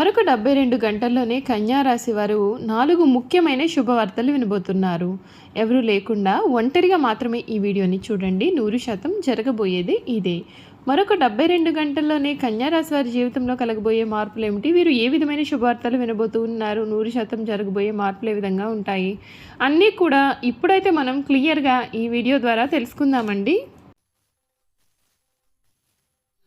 మరొక డెబ్బై రెండు గంటల్లోనే కన్యారాశి వారు నాలుగు ముఖ్యమైన శుభవార్తలు వినబోతున్నారు. ఎవరు లేకుండా ఒంటరిగా మాత్రమే ఈ వీడియోని చూడండి. నూరు శాతం జరగబోయేది ఇదే. మరొక డెబ్బై రెండు గంటల్లోనే కన్యారాశి వారి జీవితంలో కలగబోయే మార్పులు ఏమిటి? వీరు ఏ విధమైన శుభవార్తలు వినబోతూ ఉన్నారు నూరు శాతం జరగబోయే మార్పులు ఏ విధంగా ఉంటాయి? అన్నీ కూడా ఇప్పుడైతే మనం క్లియర్గా ఈ వీడియో ద్వారా తెలుసుకుందామండి.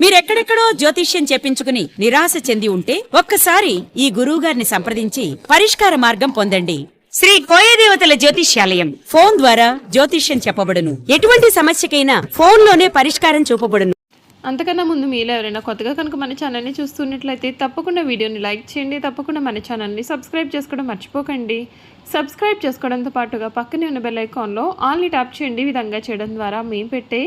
మీరెక్కడెక్కడో జ్యోతిష్యం చెప్పించుకుని నిరాశ చెంది ఉంటే ఒక్కసారి ఈ గురువు గారిని సంప్రదించి పరిష్కార మార్గం పొందండి. శ్రీ కోయదేవతల జ్యోతిష్యాలయం. ఫోన్ ద్వారా జ్యోతిష్యం చెప్పబడును. ఎటువంటి సమస్యకైనా ఫోన్లోనే పరిష్కారం చూపబడును. అంతకన్నా ముందు మీలో ఎవరైనా కొత్తగా కనుక మన ఛానల్ని చూస్తున్నట్లయితే తప్పకుండా వీడియోని లైక్ చేయండి తప్పకుండా మన ఛానల్ని సబ్స్క్రైబ్ చేసుకోవడం మర్చిపోకండి. సబ్స్క్రైబ్ చేసుకోవడంతో పాటుగా పక్కనే ఉన్న బెల్ ఐకాన్లో ఆల్ని ట్యాప్ చేయండి. విధంగా చేయడం ద్వారా మేము పెట్టే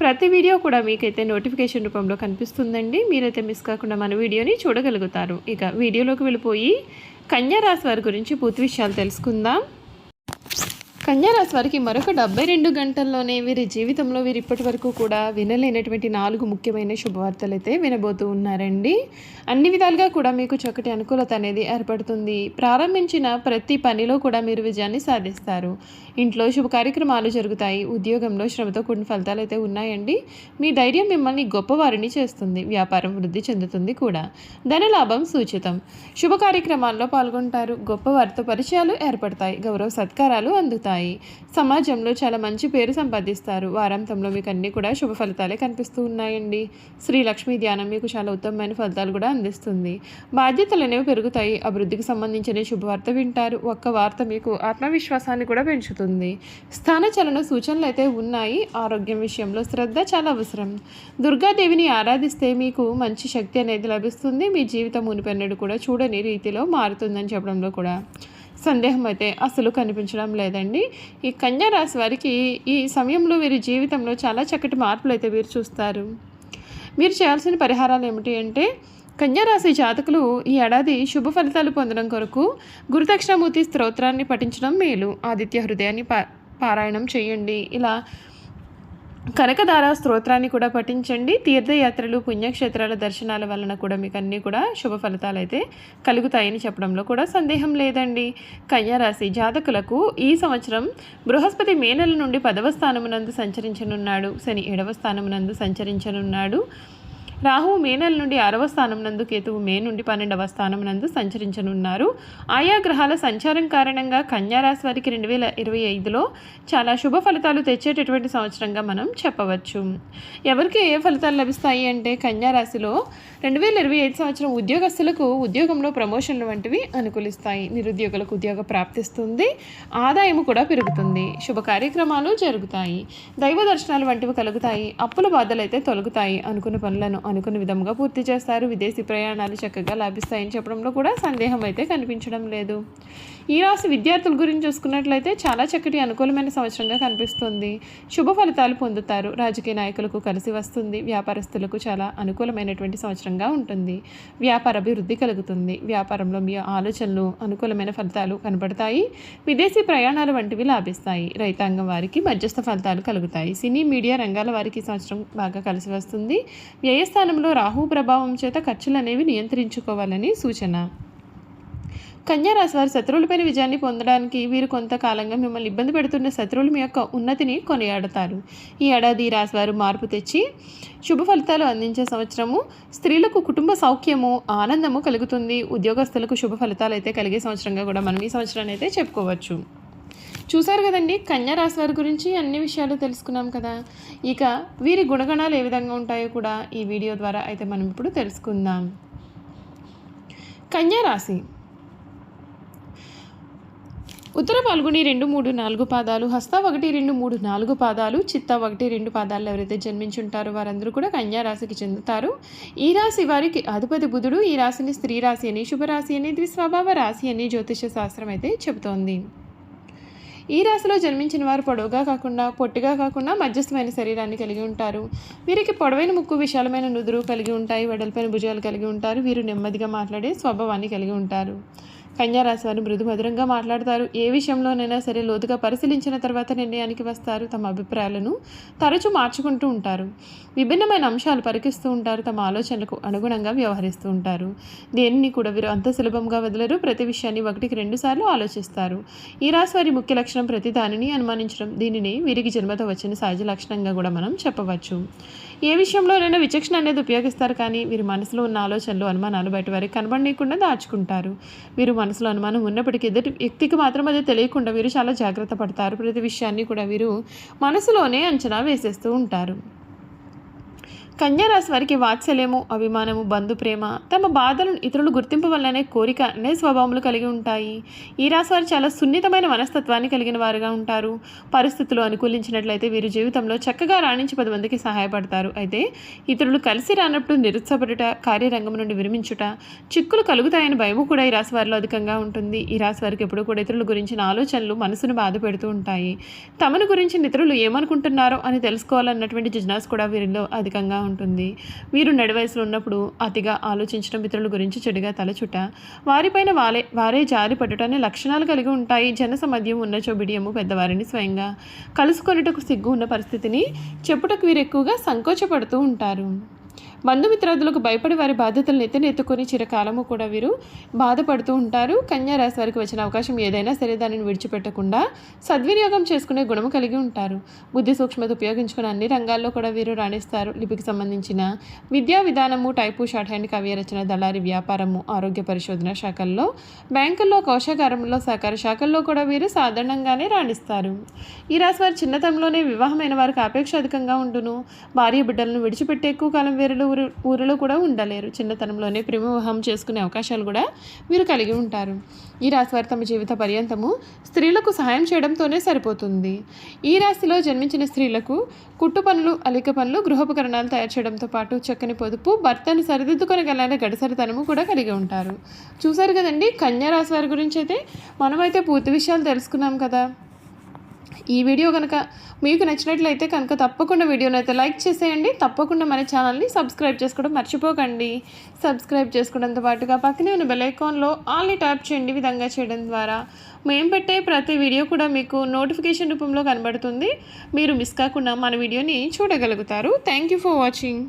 ప్రతి వీడియో కూడా మీకైతే నోటిఫికేషన్ రూపంలో కనిపిస్తుందండి. మీరైతే మిస్ కాకుండా మన వీడియోని చూడగలుగుతారు. ఇక వీడియోలోకి వెళ్ళిపోయి కన్యారాశి వారి గురించి పూర్తి విషయాలు తెలుసుకుందాం. కన్యారాశి వారికి మరొక డెబ్బై రెండు గంటల్లోనే వీరి జీవితంలో వీరు ఇప్పటి వరకు కూడా వినలేనటువంటి నాలుగు ముఖ్యమైన శుభవార్తలు అయితే వినబోతూ ఉన్నారండి. అన్ని విధాలుగా కూడా మీకు చక్కటి అనుకూలత అనేది ఏర్పడుతుంది. ప్రారంభించిన ప్రతి పనిలో కూడా మీరు విజయాన్ని సాధిస్తారు. ఇంట్లో శుభ కార్యక్రమాలు జరుగుతాయి. ఉద్యోగంలో శ్రమతో కూడిన ఫలితాలు అయితే ఉన్నాయండి. మీ ధైర్యం మిమ్మల్ని గొప్పవారిని చేస్తుంది. వ్యాపారం వృద్ధి చెందుతుంది కూడా. ధనలాభం సూచితం. శుభ కార్యక్రమాల్లో పాల్గొంటారు. గొప్పవారితో పరిచయాలు ఏర్పడతాయి. గౌరవ సత్కారాలు అందుతాయి. సమాజంలో చాలా మంచి పేరు సంపాదిస్తారు. వారాంతంలో మీకు అన్నీ కూడా శుభ ఫలితాలే కనిపిస్తూ ఉన్నాయండి. శ్రీ లక్ష్మీ ధ్యానం మీకు చాలా ఉత్తమమైన ఫలితాలు కూడా అందిస్తుంది. బాధ్యతలు అనేవి పెరుగుతాయి. అభివృద్ధికి సంబంధించిన శుభవార్త వింటారు. ఒక్క వార్త మీకు ఆత్మవిశ్వాసాన్ని కూడా పెంచుతుంది. ఉంటుంది స్థానచలన సూచనలు అయితే ఉన్నాయి. ఆరోగ్యం విషయంలో శ్రద్ధ చాలా అవసరం. దుర్గాదేవిని ఆరాధిస్తే మీకు మంచి శక్తి అనేది లభిస్తుంది. మీ జీవితం మునిపెన్నడు కూడా చూడని రీతిలో మారుతుందని చెప్పడంలో కూడా సందేహం అయితే అసలు కనిపించడం లేదండి. ఈ కన్యా రాశి వారికి ఈ సమయంలో వీరి జీవితంలో చాలా చక్కటి మార్పులు అయితే వీరు చూస్తారు. మీరు చేయాల్సిన పరిహారాలు ఏమిటి అంటే కన్యారాశి జాతకులు ఈ ఏడాది శుభ ఫలితాలు పొందడం కొరకు గురుదక్షిణామూర్తి స్తోత్రాన్ని పఠించడం మేలు. ఆదిత్య హృదయాన్ని పా పారాయణం చేయండి. ఇలా కనకదార స్తోత్రాన్ని కూడా పఠించండి. తీర్థయాత్రలు పుణ్యక్షేత్రాల దర్శనాల వలన కూడా మీకు అన్నీ కూడా శుభ ఫలితాలు అయితే కలుగుతాయని చెప్పడంలో కూడా సందేహం లేదండి. కన్యారాశి జాతకులకు ఈ సంవత్సరం బృహస్పతి మే నెల నుండి పదవ స్థానమునందు సంచరించనున్నాడు. శని ఏడవ స్థానమునందు సంచరించనున్నాడు. రాహువు మే నెల నుండి ఆరవ స్థానం నందు కేతువు మే నుండి పన్నెండవ స్థానం నందు సంచరించనున్నారు. ఆయా గ్రహాల సంచారం కారణంగా కన్యారాశి వారికి రెండు వేల ఇరవై ఐదులో చాలా శుభ ఫలితాలు తెచ్చేటటువంటి సంవత్సరంగా మనం చెప్పవచ్చు. ఎవరికి ఏ ఫలితాలు లభిస్తాయి అంటే కన్యారాశిలో రెండు వేల ఇరవై ఐదు సంవత్సరం ఉద్యోగస్తులకు ఉద్యోగంలో ప్రమోషన్లు వంటివి అనుకూలిస్తాయి. నిరుద్యోగులకు ఉద్యోగ ప్రాప్తిస్తుంది ఆదాయము కూడా పెరుగుతుంది. శుభ కార్యక్రమాలు జరుగుతాయి. దైవ దర్శనాలు వంటివి కలుగుతాయి. అప్పుల బాధలు అయితే తొలగుతాయి. అనుకున్న పనులను అనుకున్న విధంగా పూర్తి చేస్తారు. విదేశీ ప్రయాణాలు చక్కగా లాభిస్తాయని చెప్పడంలో కూడా సందేహం అయితే కనిపించడం లేదు. ఈ రాశి విద్యార్థుల గురించి చూసుకున్నట్లయితే చాలా చక్కటి అనుకూలమైన సంవత్సరంగా కనిపిస్తుంది. శుభ ఫలితాలు పొందుతారు. రాజకీయ నాయకులకు కలిసి వస్తుంది. వ్యాపారస్తులకు చాలా అనుకూలమైనటువంటి సంవత్సరంగా ఉంటుంది. వ్యాపార అభివృద్ధి కలుగుతుంది. వ్యాపారంలో మీ ఆలోచనలు అనుకూలమైన ఫలితాలు కనబడతాయి. విదేశీ ప్రయాణాలు వంటివి లాభిస్తాయి. రైతాంగం వారికి మధ్యస్థ ఫలితాలు కలుగుతాయి. సినీ మీడియా రంగాల వారికి సంవత్సరం బాగా కలిసి వస్తుంది. వ్యయస్థ స్థానంలో రాహు ప్రభావం చేత ఖర్చులు అనేవి నియంత్రించుకోవాలని సూచన. కన్యారాశి వారి శత్రువులపైన విజయాన్ని పొందడానికి వీరు కొంతకాలంగా మిమ్మల్ని ఇబ్బంది పెడుతున్న శత్రువులు మీ యొక్క ఉన్నతిని కొనియాడతారు. ఈ ఏడాది రాశి వారు మార్పు తెచ్చి శుభ ఫలితాలు అందించే సంవత్సరము స్త్రీలకు కుటుంబ సౌఖ్యము ఆనందము కలుగుతుంది. ఉద్యోగస్తులకు శుభ ఫలితాలు అయితే కలిగే సంవత్సరంగా కూడా మనం ఈ సంవత్సరాన్ని అయితే చెప్పుకోవచ్చు. చూసారు కదండి కన్యా రాశి వారి గురించి అన్ని విషయాలు తెలుసుకున్నాం కదా. ఇక వీరి గుణగణాలు ఏ విధంగా ఉంటాయో కూడా ఈ వీడియో ద్వారా అయితే మనం ఇప్పుడు తెలుసుకుందాం. కన్యా రాశి. ఉత్తర పాల్గొని రెండు మూడు నాలుగు పాదాలు హస్త ఒకటి రెండు మూడు నాలుగు పాదాలు చిత్త ఒకటి రెండు పాదాలు ఎవరైతే జన్మించుంటారో వారందరూ కూడా కన్యా రాశికి చెందుతారు. ఈ రాశి వారికి అధిపతి బుధుడు ఈ రాశిని స్త్రీ రాశి అని శుభరాశి అని ద్విస్వభావ రాశి అని జ్యోతిష శాస్త్రం అయితే చెబుతోంది. ఈ రాశిలో జన్మించిన వారు పొడవుగా కాకుండా పొట్టిగా కాకుండా మధ్యస్థమైన శరీరాన్ని కలిగి ఉంటారు. వీరికి పొడవైన ముక్కు విశాలమైన నుదురు కలిగి ఉంటాయి వెడల్పైన భుజాలు కలిగి ఉంటారు. వీరు నెమ్మదిగా మాట్లాడే స్వభావాన్ని కలిగి ఉంటారు. కన్యా రాశి వారు మృదు మధురంగా మాట్లాడతారు. ఏ విషయంలోనైనా సరే లోతుగా పరిశీలించిన తర్వాత నిర్ణయానికి వస్తారు. తమ అభిప్రాయాలను తరచూ మార్చుకుంటూ ఉంటారు. విభిన్నమైన అంశాలు పరికిస్తూ ఉంటారు. తమ ఆలోచనలకు అనుగుణంగా వ్యవహరిస్తూ ఉంటారు. దేనిని కూడా వీరు అంత సులభంగా వదలరు. ప్రతి విషయాన్ని ఒకటికి రెండుసార్లు ఆలోచిస్తారు. ఈ రాశి వారి ముఖ్య లక్షణం ప్రతి దానిని అనుమానించడం. దీనిని వీరికి జన్మతో వచ్చిన సహజ లక్షణంగా కూడా మనం చెప్పవచ్చు. ఏ విషయంలోనైనా విచక్షణ అనేది ఉపయోగిస్తారు కానీ వీరి మనసులో ఉన్న ఆలోచనలు అనుమానాలు బయట వారికి కనబడనీయకుండా దాచుకుంటారు. వీరు మనసులో అనుమానం ఉన్నప్పటికీ ఎదుటి వ్యక్తికి మాత్రం అది తెలియకుండా వీరు చాలా జాగ్రత్త పడతారు. ప్రతి విషయాన్ని కూడా వీరు మనసులోనే అంచనా వేసేస్తూ ఉంటారు. కన్యారాశి వారికి వాత్సల్యము అభిమానము బంధు ప్రేమ తమ బాధలను ఇతరులు గుర్తింపు వల్లనే కోరిక అనే స్వభావములు కలిగి ఉంటాయి. ఈ రాశి వారు చాలా సున్నితమైన మనస్తత్వాన్ని కలిగిన వారుగా ఉంటారు. పరిస్థితులు అనుకూలించినట్లయితే వీరు జీవితంలో చక్కగా రాణించి పది మందికి సహాయపడతారు. అయితే ఇతరులు కలిసి రానప్పుడు నిరుత్సాహపడుట కార్యరంగం నుండి విరమించుట చిక్కులు కలుగుతాయని భయము కూడా ఈ రాశి వారిలో అధికంగా ఉంటుంది. ఈ రాశి వారికి ఎప్పుడూ కూడా ఇతరుల గురించిన ఆలోచనలు మనసును బాధ పెడుతూ ఉంటాయి. తమను గురించి ఇతరులు ఏమనుకుంటున్నారో అని తెలుసుకోవాలన్నటువంటి జిజ్ఞాస కూడా వీరిలో అధికంగా ఉంటుంది. వీరు నడివయసులో ఉన్నప్పుడు అతిగా ఆలోచించడం ఇతరుల గురించి చెడుగా తలచుట వారిపైన వారే వారే జారి పడటాన్ని లక్షణాలు కలిగి ఉంటాయి. జన సమధ్యం ఉన్న చోబిడియము పెద్దవారిని స్వయంగా కలుసుకొనుటకు సిగ్గు ఉన్న పరిస్థితిని చెప్పుటకు వీరు ఎక్కువగా సంకోచపడుతూ ఉంటారు. బంధుమిత్రాదులకు భయపడి వారి బాధ్యతలను ఎత్తుని చిరకాలము కూడా వీరు బాధపడుతూ ఉంటారు. కన్యా రాశి వారికి వచ్చిన అవకాశం ఏదైనా సరే దానిని విడిచిపెట్టకుండా సద్వినియోగం చేసుకునే గుణము కలిగి ఉంటారు. బుద్ధి సూక్ష్మత ఉపయోగించుకుని అన్ని రంగాల్లో కూడా వీరు రాణిస్తారు. లిపికి సంబంధించిన విద్యా విధానము టైపు షార్ట్ హ్యాండ్ కావ్య రచన దళారి వ్యాపారము ఆరోగ్య పరిశోధన శాఖల్లో బ్యాంకుల్లో కోశాగారంలో సహకార శాఖల్లో కూడా వీరు సాధారణంగానే రాణిస్తారు. ఈ రాశి వారి చిన్నతనంలోనే వివాహమైన వారికి అపేక్ష అధికంగా ఉండును. భార్య బిడ్డలను విడిచిపెట్టి ఎక్కువ కాలం వీరులు ఊరు ఊరిలో కూడా ఉండలేరు. చిన్నతనంలోనే ప్రేమ వివాహం చేసుకునే అవకాశాలు కూడా వీరు కలిగి ఉంటారు. ఈ రాశి వారి తమ జీవిత పర్యంతము స్త్రీలకు సహాయం చేయడంతోనే సరిపోతుంది. ఈ రాశిలో జన్మించిన స్త్రీలకు కుట్టు పనులు అలిక పనులు గృహోపకరణాలు తయారు చేయడంతో పాటు చక్కని పొదుపు భర్తను సరిదిద్దుకొనగలైన గడిసరితనము కూడా కలిగి ఉంటారు. చూసారు కదండి? కన్యా రాశి వారి గురించి అయితే మనమైతే పూర్తి విషయాలు తెలుసుకున్నాం కదా. ఈ వీడియో కనుక మీకు నచ్చినట్లయితే కనుక తప్పకుండా వీడియోని అయితే లైక్ చేసేయండి. తప్పకుండా మన ఛానల్ని సబ్స్క్రైబ్ చేసుకోవడం మర్చిపోకండి. సబ్స్క్రైబ్ చేసుకోవడంతో పాటుగా పక్కనే ఉన్న బెలైకాన్లో ఆల్ని ట్యాప్ చేయండి. విధంగా చేయడం ద్వారా మేము పెట్టే ప్రతి వీడియో కూడా మీకు నోటిఫికేషన్ రూపంలో కనబడుతుంది. మీరు మిస్ కాకుండా మన వీడియోని చూడగలుగుతారు. Thank you for watching.